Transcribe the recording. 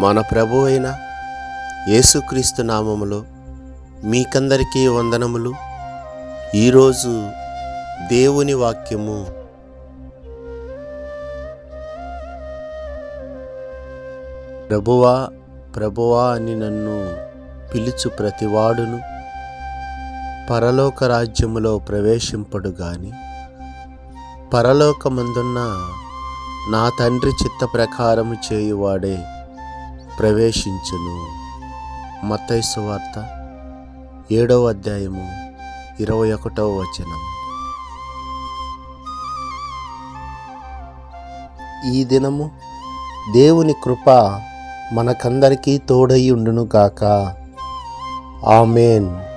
మన ప్రభు అయిన యేసుక్రీస్తు నామములో మీకందరికీ వందనములు. ఈరోజు దేవుని వాక్యము. ప్రభువా ప్రభువా అని నన్ను పిలుచు ప్రతివాడును. పరలోక రాజ్యములో ప్రవేశింపడు గాని పరలోకమందున్న నా తండ్రి చిత్త ప్రకారము చేయువాడే ప్రవేశించును. మతైసు వార్త ఏడవ అధ్యాయము ఇరవై ఒకటవ వచనం. ఈ దినము దేవుని కృప మనకందరికీ తోడై ఉండును గాక. ఆమెన్.